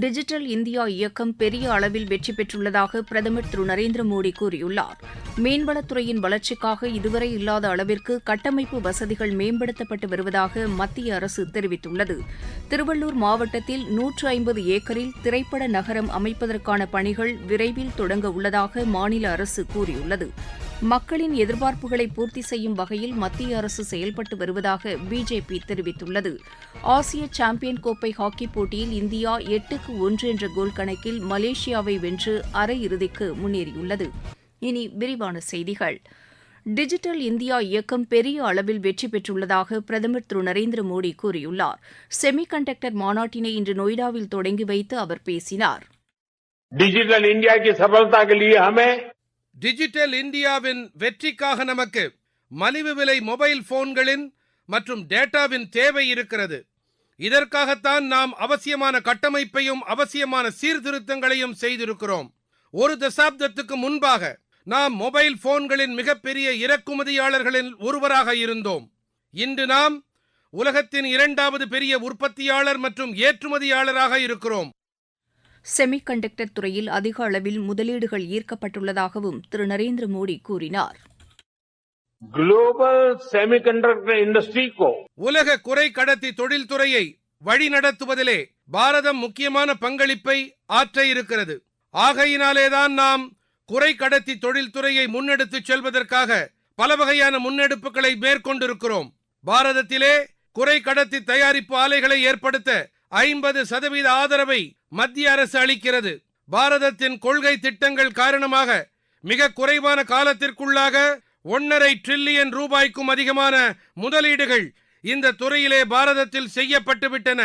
Digital India இயக்கம் பெரிய அளவில் வெற்றி பெற்றுள்ளதாக பிரதமர் திரு நரேந்திர மோடி கூறியுள்ளார். மீன்வளத்துறையின் வளர்ச்சிக்காக இதுவரை இல்லாத அளவிற்கு கட்டமைப்பு வசதிகள் மேம்படுத்தப்பட்டு வருவதாக மத்திய அரசு தெரிவித்துள்ளது. திருவள்ளூர் மாவட்டத்தில் நூற்று ஐம்பது ஏக்கரில் திரைப்பட நகரம் அமைப்பதற்கான பணிகள் விரைவில் தொடங்க உள்ளதாக மாநில அரசு கூறியுள்ளது. மக்களின் எதிர்பார்ப்புகளை பூர்த்தி செய்யும் வகையில் மத்திய அரசு செயல்பட்டு வருவதாக பிஜேபி தெரிவித்துள்ளது ஆசிய சாம்பியன் கோப்பை ஹாக்கி போட்டியில் இந்தியா எட்டுக்கு ஒன்று என்ற கோல் கணக்கில் மலேசியாவை வென்று அரையிறுதிக்கு முன்னேறியுள்ளது இனி விரிவான செய்திகள் டிஜிட்டல் இந்தியா இயக்கம் பெரிய அளவில் வெற்றி பெற்றுள்ளதாக பிரதமர் திரு நரேந்திர மோடி கூறியுள்ளார் செமி கண்டக்டர் மாநாட்டினை இன்று நொய்டாவில் தொடங்கி வைத்து அவர் பேசினார் डिजिटल इंडिया की सफलता के लिए हमें டிஜிட்டல் இந்தியாவின் வெற்றிக்காக நமக்கு மலிவு விலை மொபைல் போன்களின் மற்றும் டேட்டாவின் தேவை இருக்கிறது. இதற்காகத்தான் நாம் அவசியமான கட்டமைப்பையும் அவசியமான சீர்திருத்தங்களையும் செய்திருக்கிறோம். ஒரு தசாப்தத்துக்கு முன்பாக நாம் மொபைல் போன்களின் மிகப்பெரிய இறக்குமதியாளர்களில் ஒருவராக இருந்தோம். இன்று நாம் உலகத்தின் இரண்டாவது பெரிய உற்பத்தியாளர் மற்றும் ஏற்றுமதியாளராக இருக்கிறோம். செமிகண்டக்டர் துறையில் அதிக அளவில் முதலீடுகள் ஈர்க்கப்பட்டுள்ளதாகவும் திரு. நரேந்திர மோடி கூறினார். குளோபல் செமிகண்டக்டர் இண்டஸ்ட்ரி உலக குறை கடத்தி தொழில்துறையை வழிநடத்துவதிலே பாரதம் முக்கியமான பங்களிப்பை ஆற்ற இருக்கிறது. ஆகையினாலேதான் நாம் குறை கடத்தி தொழில்துறையை முன்னெடுத்து செல்வதற்காக பல வகையான முன்னெடுப்புகளை மேற்கொண்டிருக்கிறோம். பாரதத்திலே குறை கடத்தி தயாரிப்பு ஆலைகளை ஏற்படுத்த ஐம்பது சதவீத ஆதரவை மத்திய அரசு அளிக்கிறது. பாரதத்தின் கொள்கை திட்டங்கள் காரணமாக மிக குறைவான காலத்திற்குள்ளாக ஒன்னரை டிரில்லியன் ரூபாய்க்கும் அதிகமான முதலீடுகள் இந்த துறையிலே பாரதத்தில் செய்யப்பட்டுவிட்டன.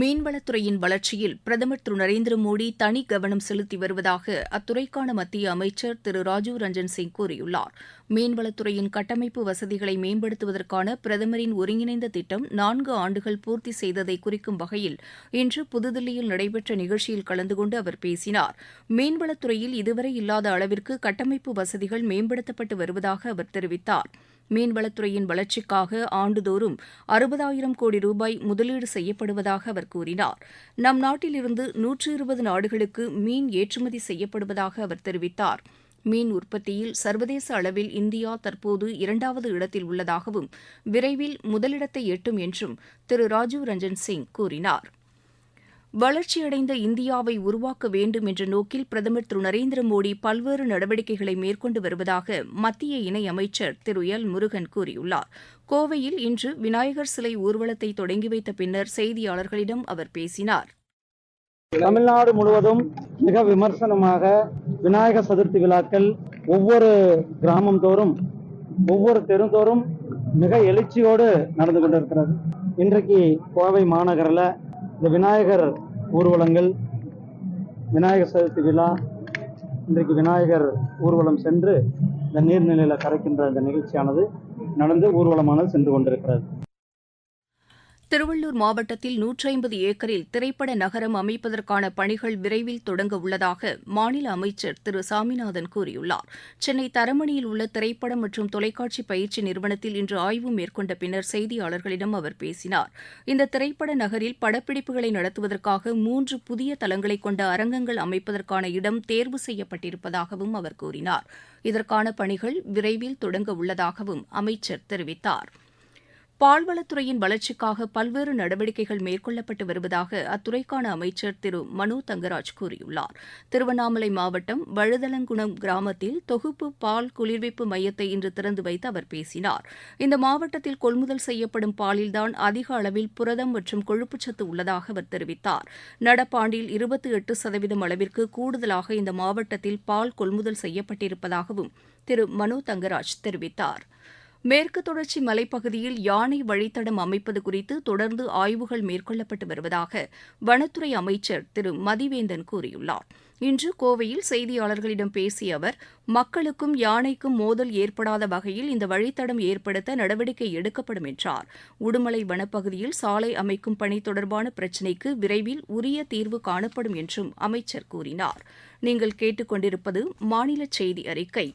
மீன்வளத்துறையின் வளர்ச்சியில் பிரதமர் திரு நரேந்திர மோடி தனி கவனம் செலுத்தி வருவதாக அத்துறைக்கான மத்திய அமைச்சர் திரு ராஜீவ் ரஞ்சன் சிங் கூறியுள்ளார். மீன்வளத்துறையின் கட்டமைப்பு வசதிகளை மேம்படுத்துவதற்கான பிரதமரின் ஒருங்கிணைந்த திட்டம் நான்கு ஆண்டுகள் பூர்த்தி செய்ததை குறிக்கும் வகையில் இன்று புதுதில்லியில் நடைபெற்ற நிகழ்ச்சியில் கலந்து கொண்டு அவர் பேசினார். மீன்வளத்துறையில் இதுவரை இல்லாத அளவிற்கு கட்டமைப்பு வசதிகள் மேம்படுத்தப்பட்டு வருவதாக அவர் தெரிவித்தார். மீன்வளத்துறையின் வளர்ச்சிக்காக ஆண்டுதோறும் அறுபதாயிரம் கோடி ரூபாய் முதலீடு செய்யப்படுவதாக அவர் கூறினார். நம் நாட்டிலிருந்து நூற்று இருபது நாடுகளுக்கு மீன் ஏற்றுமதி செய்யப்படுவதாக அவர் தெரிவித்தார். மீன் உற்பத்தியில் சர்வதேச அளவில் இந்தியா தற்போது இரண்டாவது இடத்தில் உள்ளதாகவும் விரைவில் முதலிடத்தை எட்டும் என்றும் திரு. ராஜீவ் ரஞ்சன் சிங் கூறினார். வளர்ச்சியடைந்த இந்தியாவை உருவாக்க வேண்டும் என்ற நோக்கில் பிரதமர் திரு. நரேந்திர மோடி பல்வேறு நடவடிக்கைகளை மேற்கொண்டு வருவதாக மத்திய இணையமைச்சர் திரு. எல். முருகன் கூறியுள்ளார். கோவையில் இன்று விநாயகர் சிலை ஊர்வலத்தை தொடங்கி வைத்த பின்னர் செய்தியாளர்களிடம் அவர் பேசினார். தமிழ்நாடு முழுவதும் மிக விமர்சனமாக விநாயகர் சதுர்த்தி விழாக்கள் ஒவ்வொரு கிராமம் தோறும் ஒவ்வொரு தெருந்தோறும் மிக எழுச்சியோடு நடந்து கொண்டிருக்கிறது. இன்றைக்கு கோவை மாநகரில் இந்த விநாயகர் ஊர்வலங்கள் விநாயகர் சதுர்த்தி விழா இன்றைக்கு விநாயகர் ஊர்வலம் சென்று இந்த நீர்நிலையில் கரைக்கின்ற இந்த நிகழ்ச்சியானது நடந்து ஊர்வலமானது சென்று கொண்டிருக்கிறது. திருவள்ளூர் மாவட்டத்தில் நூற்றைம்பது ஏக்கரில் திரைப்பட நகரம் அமைப்பதற்கான பணிகள் விரைவில் தொடங்க உள்ளதாக மாநில அமைச்சர் திரு சாமிநாதன் கூறியுள்ளார். சென்னை தரமணியில் உள்ள திரைப்படம் மற்றும் தொலைக்காட்சி பயிற்சி நிறுவனத்தில் இன்று ஆய்வு மேற்கொண்ட பின்னர் செய்தியாளர்களிடம் அவர் பேசினார். இந்த திரைப்பட நகரில் படப்பிடிப்புகளை நடத்துவதற்காக மூன்று புதிய தளங்களை கொண்ட அரங்கங்கள் அமைப்பதற்கான இடம் தேர்வு செய்யப்பட்டிருப்பதாகவும் அவர் கூறினார். இதற்கான பணிகள் விரைவில் தொடங்க உள்ளதாகவும் அமைச்சர் தெரிவித்தார். பால்வளத்துறையின் வளர்ச்சிக்காக பல்வேறு நடவடிக்கைகள் மேற்கொள்ளப்பட்டு வருவதாக அத்துறைக்கான அமைச்சர் திரு. மனு தங்கராஜ் கூறியுள்ளார். திருவண்ணாமலை மாவட்டம் வழுதலங்குணம் கிராமத்தில் தொகுப்பு பால் குளிர்விப்பு மையத்தை இன்று திறந்து வைத்து அவர் பேசினார். இந்த மாவட்டத்தில் கொள்முதல் செய்யப்படும் பாலில்தான் அதிக அளவில் புரதம் மற்றும் கொழுப்புச்சத்து உள்ளதாக அவர் தெரிவித்தார். நடப்பாண்டில் இருபத்தி எட்டு சதவீதம் அளவிற்கு கூடுதலாக இந்த மாவட்டத்தில் பால் கொள்முதல் செய்யப்பட்டிருப்பதாகவும் திரு. மனு தங்கராஜ் தெரிவித்தார். மேற்கு தொடர்ச்சி மலைப்பகுதியில் யானை வழித்தடம் அமைப்பது குறித்து தொடர்ந்து ஆய்வுகள் மேற்கொள்ளப்பட்டு வருவதாக வனத்துறை அமைச்சர் திரு. மதிவேந்தன் கூறியுள்ளார். இன்று கோவையில் செய்தியாளர்களிடம் பேசிய அவர் மக்களுக்கும் யானைக்கும் மோதல் ஏற்படாத வகையில் இந்த வழித்தடம் ஏற்படுத்த நடவடிக்கை எடுக்கப்படும் என்றார். உடுமலை வனப்பகுதியில் சாலை அமைக்கும் பணி தொடர்பான பிரச்சினைக்கு விரைவில் உரிய தீர்வு காணப்படும் என்றும் அமைச்சர் கூறினார். நீங்கள் கேட்டுக்கொண்டிருப்பது மாநில செய்தி அறிக்கை.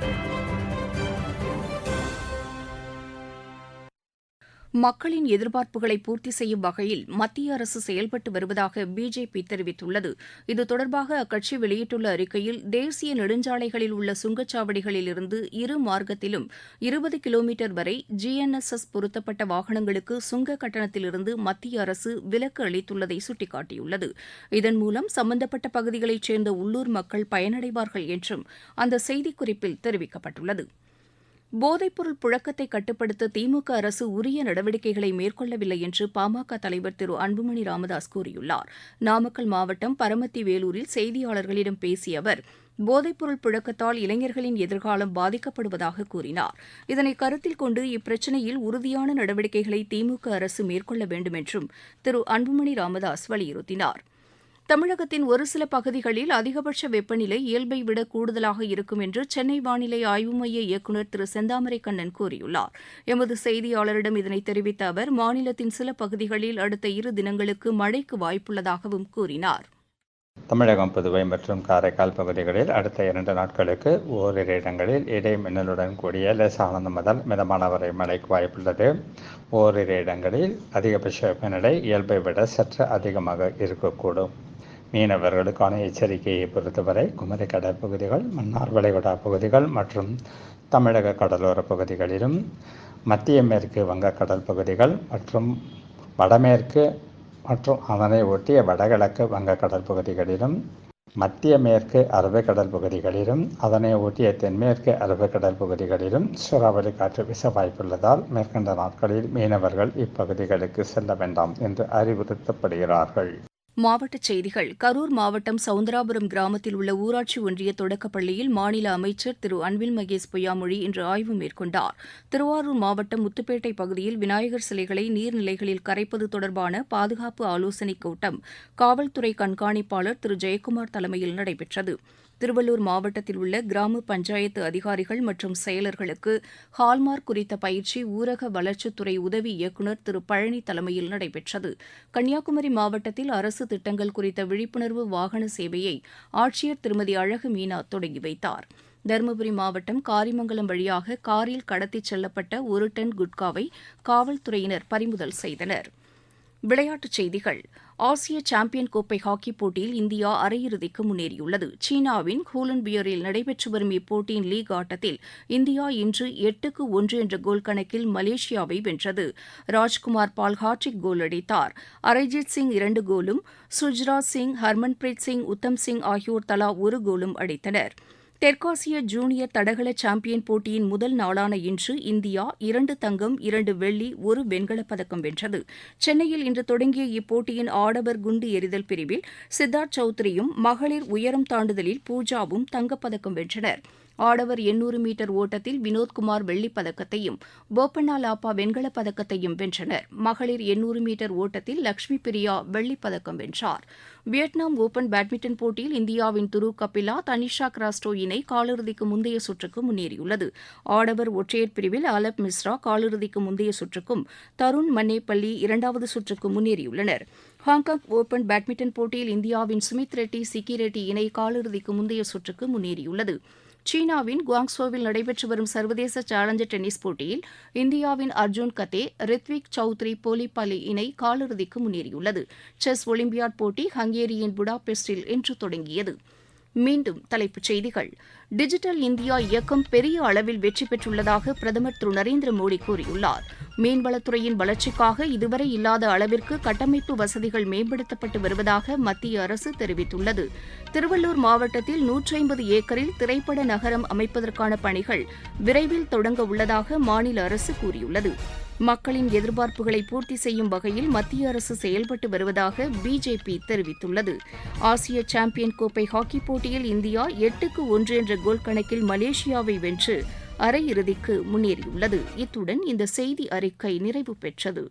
you மக்களின் எதிர்பார்ப்புகளை பூர்த்தி செய்யும் வகையில் மத்திய அரசு செயல்பட்டு வருவதாக பிஜேபி தெரிவித்துள்ளது. இது தொடர்பாக அக்கட்சி வெளியிட்டுள்ள அறிக்கையில் தேசிய நெடுஞ்சாலைகளில் உள்ள சுங்கச்சாவடிகளில் இருந்து இரு மார்க்கத்திலும் இருபது கிலோமீட்டர் வரை ஜிஎன்எஸ்எஸ் பொருத்தப்பட்ட வாகனங்களுக்கு சுங்க கட்டணத்திலிருந்து மத்திய அரசு விலக்கு அளித்துள்ளதை சுட்டிக்காட்டியுள்ளது. இதன் மூலம் சம்பந்தப்பட்ட பகுதிகளைச் சேர்ந்த உள்ளூர் மக்கள் பயனடைவார்கள் என்றும் அந்த செய்திக்குறிப்பில் தெரிவிக்கப்பட்டுள்ளது. போதைப்பொருள் புழக்கத்தை கட்டுப்படுத்த திமுக அரசு உரிய நடவடிக்கைகளை மேற்கொள்ளவில்லை என்று பாமக தலைவர் திரு அன்புமணி ராமதாஸ் கூறியுள்ளார். நாமக்கல் மாவட்டம் பரமத்தி வேலூரில் செய்தியாளர்களிடம் பேசிய அவர் போதைப்பொருள் புழக்கத்தால் இளைஞர்களின் எதிர்காலம் பாதிக்கப்படுவதாக கூறினார். இதனை கருத்தில் கொண்டு இப்பிரச்சினையில் உறுதியான நடவடிக்கைகளை திமுக அரசு மேற்கொள்ள வேண்டும் என்றும் திரு அன்புமணி ராமதாஸ் வலியுறுத்தினார். தமிழகத்தின் ஒரு சில பகுதிகளில் அதிகபட்ச வெப்பநிலை இயல்பை விட கூடுதலாக இருக்கும் என்று சென்னை வானிலை ஆய்வு மைய இயக்குநர் திரு செந்தாமரை கண்ணன் கூறியுள்ளார். எமது செய்தியாளரிடம் இதனை தெரிவித்த அவர் மாநிலத்தின் சில பகுதிகளில் அடுத்த இரு தினங்களுக்கு மழைக்கு வாய்ப்புள்ளதாகவும் கூறினார். தமிழகம் புதுவை மற்றும் காரைக்கால் பகுதிகளில் அடுத்த இரண்டு நாட்களுக்கு ஓரிரு இடங்களில் இடை மின்னலுடன் கூடிய லேசானது முதல் மிதமான வரை மழைக்கு வாய்ப்புள்ளது. ஓரிரு இடங்களில் அதிகபட்ச வெப்பநிலை இயல்பை விட சற்று அதிகமாக இருக்கக்கூடும். மீனவர்களுக்கான எச்சரிக்கையை பொறுத்தவரை குமரி கடற்பகுதிகள் மன்னார் வளைகுடா பகுதிகள் மற்றும் தமிழக கடலோர பகுதிகளிலும் மத்திய மேற்கு வங்கக்கடல் பகுதிகள் மற்றும் வடமேற்கு மற்றும் அதனை ஒட்டிய வடகிழக்கு வங்கக்கடல் பகுதிகளிலும் மத்திய மேற்கு அரபிக்கடல் பகுதிகளிலும் அதனை ஒட்டிய தென்மேற்கு அரபிக்கடல் பகுதிகளிலும் சூறாவளி காற்று வீச வாய்ப்புள்ளதால் மேற்கண்ட நாட்களில் மீனவர்கள் இப்பகுதிகளுக்கு செல்ல வேண்டாம் என்று அறிவுறுத்தப்படுகிறார்கள். மாவட்டச் செய்திகள். கரூர் மாவட்டம் சவுந்தராபுரம் கிராமத்தில் உள்ள ஊராட்சி ஒன்றிய தொடக்கப்பள்ளியில் மாநில அமைச்சர் திரு அன்பில் மகேஷ் பொய்யாமொழி இன்று ஆய்வு மேற்கொண்டார். திருவாரூர் மாவட்டம் முத்துப்பேட்டை பகுதியில் விநாயகர் சிலைகளை நீர்நிலைகளில் கரைப்பது தொடர்பான பாதுகாப்பு ஆலோசனைக் கூட்டம் காவல்துறை கண்காணிப்பாளர் திரு ஜெயக்குமார் தலைமையில் நடைபெற்றது. திருவள்ளூர் மாவட்டத்தில் உள்ள கிராம பஞ்சாயத்து அதிகாரிகள் மற்றும் செயலர்களுக்கு ஹால்மார்க் குறித்த பயிற்சி ஊரக வளர்ச்சித்துறை உதவி இயக்குநர் திரு. பழனி தலைமையில் நடைபெற்றது. கன்னியாகுமரி மாவட்டத்தில் அரசு திட்டங்கள் குறித்த விழிப்புணர்வு வாகன சேவையை ஆட்சியர் திருமதி அழகு மீனா தொடங்கி வைத்தார். தருமபுரி மாவட்டம் காரிமங்கலம் வழியாக காரில் கடத்திச் செல்லப்பட்ட ஒரு டன் குட்காவை காவல்துறையினர் பறிமுதல் செய்தனர். விளையாட்டுச் செய்திகள். ஆசிய சாம்பியன் கோப்பை ஹாக்கிப் போட்டியில் இந்தியா அரையிறுதிக்கு முன்னேறியுள்ளது. சீனாவின் ஹூலன்பியரில் நடைபெற்று வரும் இப்போட்டியின் லீக் ஆட்டத்தில் இந்தியா இன்று எட்டுக்கு ஒன்று என்ற கோல் கணக்கில் மலேசியாவை வென்றது. ராஜ்குமார் பால் ஹாட்ரிக் கோல் அடித்தார். அரைஜித் சிங் இரண்டு கோலும் சுஜ்ராஜ் சிங் ஹர்மன்பிரீத் சிங் உத்தம் சிங் ஆகியோர் தலா ஒரு கோலும் அடித்தனா் தெற்காசிய ஜூனியர் தடகள சாம்பியன் போட்டியின் முதல் நாளான இன்று இந்தியா இரண்டு தங்கம் இரண்டு வெள்ளி ஒரு வெண்கலப் பதக்கம் வென்றது. சென்னையில் இன்று தொடங்கிய இப்போட்டியின் ஆடவர் குண்டு எறிதல் பிரிவில் சித்தார்த் சௌத்ரியும் மகளிர் உயரம் தாண்டுதலில் பூஜாவும் தங்கப்பதக்கம் வென்றனர். ஆடவர் எண்ணூறு மீட்டர் ஓட்டத்தில் வினோத்குமார் வெள்ளிப் பதக்கத்தையும் போப்பண்ணா லாப்பா வெண்கலப் பதக்கத்தையும் வென்றனர். மகளிர் எண்ணூறு மீட்டர் ஓட்டத்தில் லக்ஷ்மி பிரியா வெள்ளிப் பதக்கம் வென்றார். வியட்நாம் ஓபன் பேட்மிண்டன் போட்டியில் இந்தியாவின் துரு கபிலா தனிஷா கிராஸ்டோ இணை காலிறுதிக்கு முந்தைய சுற்றுக்கு முன்னேறியுள்ளது. ஆடவர் ஒற்றையர் பிரிவில் அலப் மிஸ்ரா காலிறுதிக்கு முந்தைய சுற்றுக்கும் தருண் மன்னேப்பள்ளி இரண்டாவது சுற்றுக்கு முன்னேறியுள்ளனர். ஹாங்காங் ஓபன் பேட்மிண்டன் போட்டியில் இந்தியாவின் சுமித் ரெட்டி சிக்கி ரெட்டி இணை காலிறுதிக்கு முந்தைய சுற்றுக்கு முன்னேறியுள்ளது. சீனாவின் குவாங்ஸோவில் நடைபெற்று வரும் சர்வதேச சேலஞ்சர் டென்னிஸ் போட்டியில் இந்தியாவின் அர்ஜுன் கத்தே ரித்விக் சௌத்ரி போலிபாலி இணை காலிறுதிக்கு முன்னேறியுள்ளது. செஸ் ஒலிம்பியாட் போட்டி ஹங்கேரியின் புடாபெஸ்டில் இன்று தொடங்கியது. மீண்டும் தலைப்புச் செய்திகள். டிஜிட்டல் இந்தியா இயக்கம் பெரிய அளவில் வெற்றி பெற்றுள்ளதாக பிரதமர் திரு நரேந்திர மோடி கூறியுள்ளார். மீன்வளத்துறையின் வளர்ச்சிக்காக இதுவரை இல்லாத அளவிற்கு கட்டமைப்பு வசதிகள் மேம்படுத்தப்பட்டு வருவதாக மத்திய அரசு தெரிவித்துள்ளது. திருவள்ளூர் மாவட்டத்தில் நூற்றி ஐம்பது ஏக்கரில் திரைப்பட நகரம் அமைப்பதற்கான பணிகள் விரைவில் தொடங்க உள்ளதாக மாநில அரசு கூறியுள்ளது. மக்களின் எதிர்பார்ப்புகளை பூர்த்தி செய்யும் வகையில் மத்திய அரசு செயல்பட்டு வருவதாக பிஜேபி தெரிவித்துள்ளது. ஆசிய சாம்பியன் கோப்பை ஹாக்கி போட்டியில் இந்தியா எட்டுக்கு ஒன்று என்ற கோல் கணக்கில் மலேசியாவை வென்று அரையிறுதிக்கு முன்னேறியுள்ளது. இத்துடன் இந்த செய்தி அறிக்கை நிறைவு பெற்றது.